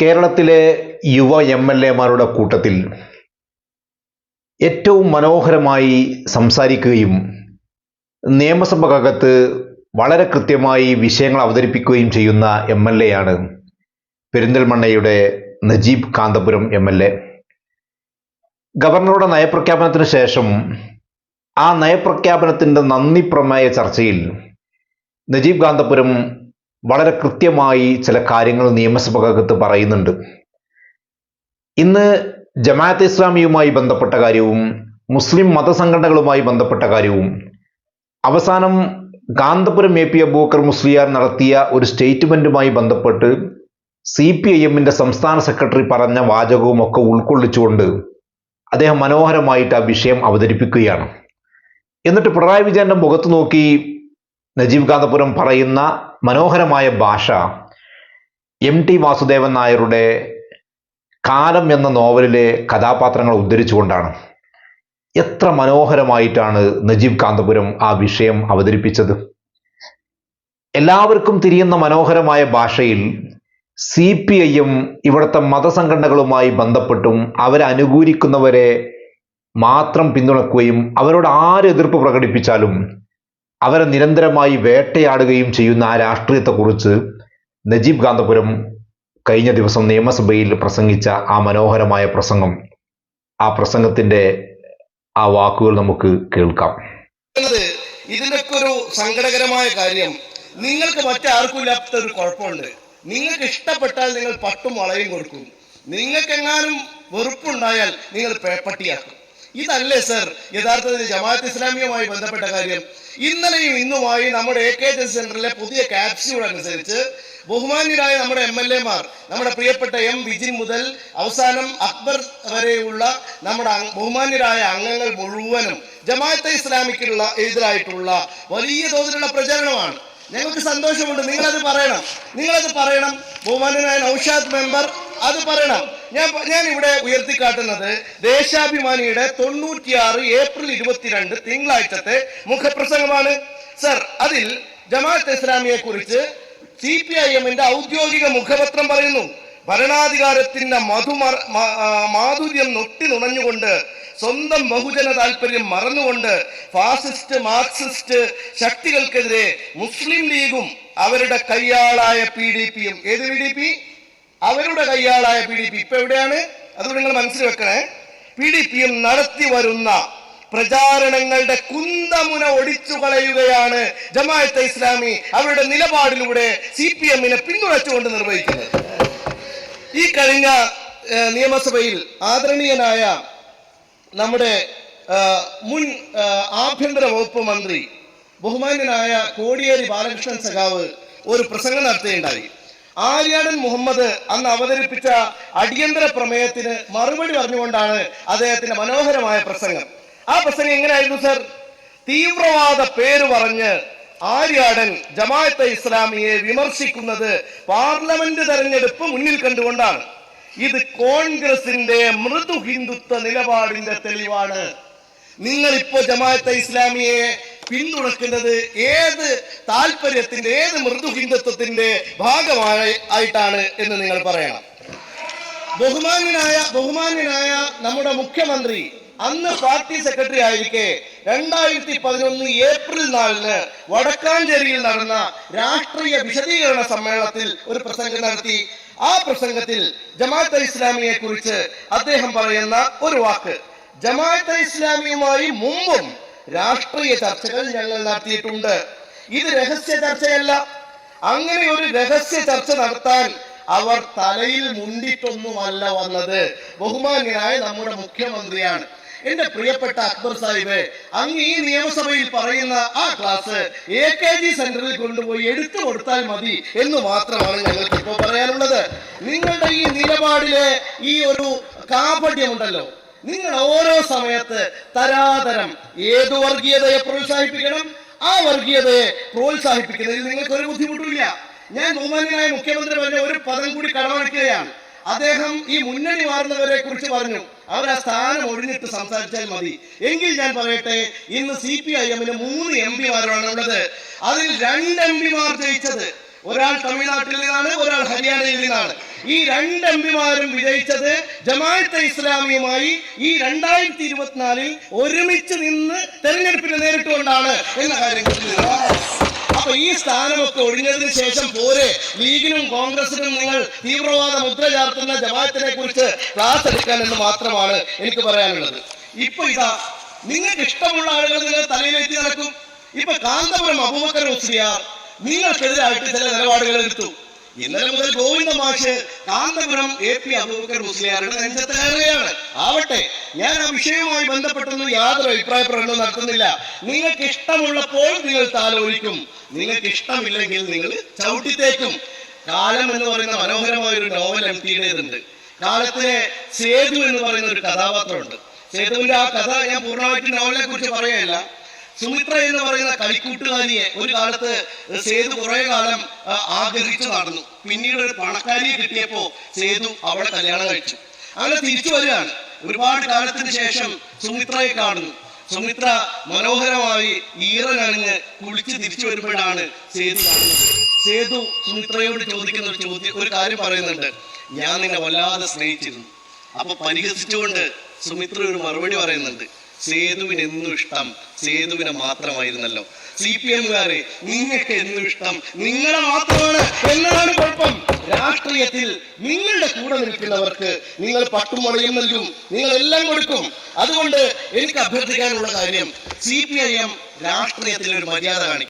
കേരളത്തിലെ യുവ M L എമാരുടെ കൂട്ടത്തിൽ ഏറ്റവും മനോഹരമായി സംസാരിക്കുകയും നിയമസഭക്കകത്ത് വളരെ കൃത്യമായി വിഷയങ്ങൾ അവതരിപ്പിക്കുകയും ചെയ്യുന്ന എം എൽ എ ആണ് പെരിന്തൽമണ്ണയുടെ Najeeb Kanthapuram M L A. ഗവർണറുടെ നയപ്രഖ്യാപനത്തിന് ശേഷം ആ നയപ്രഖ്യാപനത്തിന്റെ നന്ദി പ്രമേയ ചർച്ചയിൽ നജീബ് കാന്തപുരം വളരെ കൃത്യമായി ചില കാര്യങ്ങൾ നിയമസഭകത്ത് പറയുന്നുണ്ട്. ഇന്ന് ജമാഅത്ത് ഇസ്ലാമിയുമായി ബന്ധപ്പെട്ട കാര്യവും മുസ്ലിം മതസംഘടനകളുമായി ബന്ധപ്പെട്ട കാര്യവും അവസാനം കാന്തപുരം എ പി അബൂക്കർ മുസ്ലിയാർ നടത്തിയ ഒരു സ്റ്റേറ്റ്മെന്റുമായി ബന്ധപ്പെട്ട് സി പി ഐ എമ്മിന്റെ സംസ്ഥാന സെക്രട്ടറി പറഞ്ഞ വാചകവും ഒക്കെ ഉൾക്കൊള്ളിച്ചുകൊണ്ട് അദ്ദേഹം മനോഹരമായിട്ട് ആ വിഷയം അവതരിപ്പിക്കുകയാണ്. എന്നിട്ട് പിണറായി വിജയന്റെ മുഖത്ത് നോക്കി നജീബ് കാന്തപുരം പറയുന്ന മനോഹരമായ ഭാഷ എം ടി വാസുദേവൻ നായരുടെ കാലം എന്ന നോവലിലെ കഥാപാത്രങ്ങൾ ഉദ്ധരിച്ചുകൊണ്ടാണ്. എത്ര മനോഹരമായിട്ടാണ് നജീബ് കാന്തപുരം ആ വിഷയം അവതരിപ്പിച്ചത്. എല്ലാവർക്കും തിരിയുന്ന മനോഹരമായ ഭാഷയിൽ സി പി ഐയും ഇവിടുത്തെ മതസംഘടനകളുമായി ബന്ധപ്പെട്ടും അവരെ അനുകൂലിക്കുന്നവരെ മാത്രം പിന്തുണക്കുകയും അവരോട് ആര് എതിർപ്പ് പ്രകടിപ്പിച്ചാലും അവരെ നിരന്തരമായി വേട്ടയാടുകയും ചെയ്യുന്ന ആ രാഷ്ട്രീയത്തെക്കുറിച്ച് നജീബ് കാന്തപുരം കഴിഞ്ഞ ദിവസം നിയമസഭയിൽ പ്രസംഗിച്ച ആ മനോഹരമായ പ്രസംഗം. ആ പ്രസംഗത്തിന്റെ ആ വാക്കുകൾ നമുക്ക് കേൾക്കാം. ഇതിനൊക്കെ ഒരു സങ്കടകരമായ കാര്യം. നിങ്ങൾക്ക് മറ്റാർക്കും ഇല്ലാത്ത ഒരു കുഴപ്പമുണ്ട്. നിങ്ങൾക്ക് ഇഷ്ടപ്പെട്ടാൽ നിങ്ങൾ പട്ടും വളയും കൊടുക്കും. നിങ്ങൾക്കെങ്ങാനും വെറുപ്പുണ്ടായാൽ നിങ്ങൾ പേപ്പട്ടിയാക്കും. ഇതല്ലേ സർ? യഥാർത്ഥത്തിൽ ജമാഅത്ത് ഇസ്ലാമിയുമായി ബന്ധപ്പെട്ട കാര്യം. ഇന്നലെയും ഇന്നുമായി നമ്മുടെ എ കെ ജൻ സെന്ററിലെ പുതിയ ക്യാപ്സ്യൂൾ അനുസരിച്ച് ബഹുമാന്യരായ നമ്മുടെ എം എൽ എമാർ നമ്മുടെ പ്രിയപ്പെട്ട എം വിജിൻ മുതൽ അവസാനം അക്ബർ വരെയുള്ള നമ്മുടെ ബഹുമാന്യരായ അംഗങ്ങൾ മുഴുവനും ജമാഅത്തെ ഇസ്ലാമിക്കുള്ള എതിരായിട്ടുള്ള വലിയ തോതിലുള്ള പ്രചരണമാണ്. ഞങ്ങൾക്ക് സന്തോഷമുണ്ട്. നിങ്ങളത് പറയണം. നിങ്ങളത് പറയണം. ബഹുമാനനായ നൌഷാദ് മെമ്പർ അത് പറയണം. ഞാൻ ഞാൻ ഇവിടെ ഉയർത്തിക്കാട്ടുന്നത് ദേശാഭിമാനിയുടെ തൊണ്ണൂറ്റിയാറ് ഏപ്രിൽ ഇരുപത്തിരണ്ട് തിങ്കളാഴ്ചത്തെ മുഖപ്രസംഗമാണ്. സർ അതിൽ ജമാഅത്ത് ഇസ്ലാമിയെ കുറിച്ച് സി പി ഐ എമ്മിന്റെ ഔദ്യോഗിക മുഖപത്രം പറയുന്നു. ഭരണാധികാരത്തിന്റെ മധുമ മാധുര്യം നൊട്ടി നുണഞ്ഞുകൊണ്ട് സ്വന്തം ബഹുജന താല്പര്യം മറന്നുകൊണ്ട് ഫാസിസ്റ്റ് മാർക്സിസ്റ്റ് ശക്തികൾക്കെതിരെ മുസ്ലിം ലീഗും അവരുടെ കയ്യാളായ പി ഡി പിയും. ഏത് പി ഡി പി? അവരുടെ കയ്യാളായ പി ഡി പി. ഇപ്പൊ എവിടെയാണ്? അതുകൊണ്ട് നിങ്ങൾ മനസ്സിൽ വെക്കണേ. പി ഡി പിയും നടത്തി വരുന്ന പ്രചാരണങ്ങളുടെ കുന്തമുന ഒടിച്ചു കളയുകയാണ് ജമാഅത്തെ ഇസ്ലാമി അവരുടെ നിലപാടിലൂടെ സി പി എമ്മിനെ പിന്തുണച്ചുകൊണ്ട് നിർവഹിക്കുന്നത്. ഈ കഴിഞ്ഞ നിയമസഭയിൽ ആദരണീയനായ നമ്മുടെ മുൻ ആഭ്യന്തര വകുപ്പ് മന്ത്രി ബഹുമാന്യനായ കോടിയേരി ബാലകൃഷ്ണൻ സഖാവ് ഒരു പ്രസംഗം നടത്തുകയുണ്ടായി. ആര്യാടൻ മുഹമ്മദ് അന്ന് അവതരിപ്പിച്ച അടിയന്തര പ്രമേയത്തിന് മറുപടി പറഞ്ഞുകൊണ്ടാണ് അദ്ദേഹത്തിന്റെ മനോഹരമായ പ്രസംഗം. ആ പ്രസംഗം എങ്ങനെയായിരുന്നു സർ? തീവ്രവാദ പേര് പറഞ്ഞ് ആര്യാടൻ ജമാഅത്തെ ഇസ്ലാമിയെ വിമർശിക്കുന്നത് പാർലമെന്റ് തെരഞ്ഞെടുപ്പ് മുന്നിൽ കണ്ടുകൊണ്ടാണ്. ഇത് കോൺഗ്രസിന്റെ മൃദു ഹിന്ദുത്വ നിലപാടിന്റെ തെളിവാണ്. നിങ്ങൾ ഇപ്പോ ജമാഅത്തെ ഇസ്ലാമിയെ പിന്തുണക്കുന്നത് ഏത് താല്പര്യത്തിന്റെ ഏത് മൃദു ഹിന്ദുത്വത്തിന്റെ ഭാഗമായിട്ടാണ് എന്ന് നിങ്ങൾ പറയണം. ബഹുമാന്യനായ ബഹുമാന്യനായ നമ്മുടെ മുഖ്യമന്ത്രി അന്ന് പാർട്ടി സെക്രട്ടറി ആയിരിക്കെ രണ്ടായിരത്തി പതിനൊന്ന് ഏപ്രിൽ നാലിന് വടക്കാഞ്ചേരിയിൽ നടന്ന രാഷ്ട്രീയ വിശദീകരണ സമ്മേളനത്തിൽ ഒരു പ്രസംഗം നടത്തി. ആ പ്രസംഗത്തിൽ ജമാഅത്തെ ഇസ്ലാമിയെ കുറിച്ച് അദ്ദേഹം പറയുന്ന ഒരു വാക്ക്. ജമാഅത്തെ ഇസ്ലാമിയുമായി മുമ്പും രാഷ്ട്രീയ ചർച്ചകൾ ഞങ്ങൾ നടത്തിയിട്ടുണ്ട്. ഇത് രഹസ്യ ചർച്ചയല്ല. അങ്ങനെ ഒരു രഹസ്യ ചർച്ച നടത്താൻ അവർ തലയിൽ മുണ്ടിട്ടൊന്നുമല്ല വന്നത്. ബഹുമാന്യനായ നമ്മുടെ മുഖ്യമന്ത്രിയാണ്. എന്റെ പ്രിയപ്പെട്ട അക്ബർ സാഹിബ് അങ്ങ് ഈ നിയമസഭയിൽ പറയുന്ന ആ ക്ലാസ് എ കെ ജി സെന്ററിൽ കൊണ്ടുപോയി എടുത്തു കൊടുത്താൽ മതി എന്ന് മാത്രമാണ് ഞങ്ങൾക്ക് ഇപ്പോൾ പറയാനുള്ളത്. നിങ്ങളുടെ ഈ നിലപാടിലെ ഈ ഒരു കാപട്യമുണ്ടല്ലോ. നിങ്ങൾ ഓരോ സമയത്ത് തരാതരം ഏതു വർഗീയതയെ പ്രോത്സാഹിപ്പിക്കണം? ആ വർഗീയതയെ പ്രോത്സാഹിപ്പിക്കുന്നതിൽ നിങ്ങൾക്ക് ഒരു ബുദ്ധിമുട്ടില്ല. ഞാൻ ബഹുമാനായ മുഖ്യമന്ത്രി പറഞ്ഞ ഒരു പദം കൂടി കടമടക്കുകയാണ് അദ്ദേഹം ഈ മുന്നണി മാറുന്നവരെ കുറിച്ച് പറഞ്ഞു. അവർ ആ സ്ഥാനം ഒഴിഞ്ഞിട്ട് സംസാരിച്ചാൽ മതി. എങ്കിൽ ഞാൻ പറയട്ടെ ഇന്ന് സി പി ഐ എമ്മിന് മൂന്ന് എം പിമാരാണ് ഉള്ളത്. അതിൽ രണ്ട് എം പിമാർ ജയിച്ചത് ഒരാൾ തമിഴ്നാട്ടിൽ നിന്നാണ് ഒരാൾ ഹരിയാനയിൽ നിന്നാണ്. ഈ രണ്ട് എം പിമാരും വിജയിച്ചത് ജമാഅത്തെ ഇസ്ലാമിയുമായി ഈ രണ്ടായിരത്തി ഇരുപത്തിനാലിൽ ഒരുമിച്ച് നിന്ന് തെരഞ്ഞെടുപ്പിനെ നേരിട്ടുകൊണ്ടാണ് എന്ന കാര്യം. അപ്പൊ ഈ സ്ഥാനമൊക്കെ ഒഴിഞ്ഞതിന് ശേഷം പോരെ. ലീഗിനും കോൺഗ്രസിനും നിങ്ങൾ തീവ്രവാദ മുദ്ര ചാർത്തുന്ന ജമാഅത്തിനെ കുറിച്ച് ക്ലാസ് എടുക്കാൻ എന്ന് മാത്രമാണ് എനിക്ക് പറയാനുള്ളത്. ഇപ്പൊ ഇതാ നിങ്ങൾക്ക് ഇഷ്ടമുള്ള ആളുകൾ നിങ്ങൾ തലയിലേറ്റി നടക്കും. ഇപ്പൊ കാന്തപുരം അബൂബക്കർ ഉസ്ലിയാർ നിങ്ങൾക്കെതിരായിട്ട് ചില നിലപാടുകൾ എടുത്തു. ഇന്നലെ മുതൽ ഗോവിന്ദ മാഷ് കാന്തപുരം എ പി അബൂബക്കർ മുസ്ലിയാരുടെ നെഞ്ചത്ത് ആവട്ടെ ഞാൻ ആ വിഷയവുമായി ബന്ധപ്പെട്ടൊന്നും യാതൊരു അഭിപ്രായ പ്രകടനവും നടത്തുന്നില്ല. നിങ്ങൾക്ക് ഇഷ്ടമുള്ളപ്പോൾ നിങ്ങൾ താലോലിക്കും. നിങ്ങൾക്ക് ഇഷ്ടമില്ലെങ്കിൽ നിങ്ങൾ ചവിട്ടിത്തേക്കും. കാലം എന്ന് പറയുന്ന മനോഹരമായ ഒരു നോവൽ എം ടിയുടേതുണ്ട് കാലത്തിലെ സേതു എന്ന് പറയുന്ന ഒരു കഥാപാത്രമുണ്ട്. സേതുവിന്റെ ആ കഥ ഞാൻ പൂർണമായിട്ട് നോവലിനെ കുറിച്ച് പറയുകയല്ല. സുമിത്ര എന്ന് പറയുന്ന കളിക്കൂട്ടുകാരിയെ ഒരു കാലത്ത് സേതു കുറെ കാലം ആഗ്രഹിച്ചു നടന്നു. പിന്നീട് ഒരു പണക്കാരിയെ കിട്ടിയപ്പോ സേതു അവളെ കല്യാണം കഴിച്ചു. അങ്ങനെ തിരിച്ചു വരികയാണ്. ഒരുപാട് കാലത്തിന് ശേഷം സുമിത്രയെ കാണുന്നു. സുമിത്ര മനോഹരമായി ഈറനണിഞ്ഞ് കുളിച്ച് തിരിച്ചു വരുമ്പോഴാണ് സേതു കാണുന്നത്. സേതു സുമിത്രയോട് ചോദിക്കുന്ന ഒരു ചോദ്യം ഒരു കാര്യം പറയുന്നുണ്ട്. ഞാൻ നിന്നെ വല്ലാതെ സ്നേഹിച്ചിരുന്നു. അപ്പൊ പരിഹസിച്ചുകൊണ്ട് സുമിത്ര ഒരു മറുപടി പറയുന്നുണ്ട്. സേതുവിന് എന്നും ഇഷ്ടം. സേതുവിനെ മാത്രമായിരുന്നല്ലോ. സി പി എംകാരെ നിങ്ങൾക്ക് എന്നും ഇഷ്ടം. നിങ്ങളെ മാത്രമാണ്. എന്നതാണ് കുഴപ്പം. രാഷ്ട്രീയത്തിൽ നിങ്ങളുടെ കൂടെ നിൽക്കുന്നവർക്ക് നിങ്ങൾ പട്ടും നൽകും. നിങ്ങൾ എല്ലാം കൊടുക്കും. അതുകൊണ്ട് എനിക്ക് അഭ്യർത്ഥിക്കാനുള്ള കാര്യം സി പി ഐ എം രാഷ്ട്രീയത്തിൽ ഒരു മര്യാദ കാണിക്കും.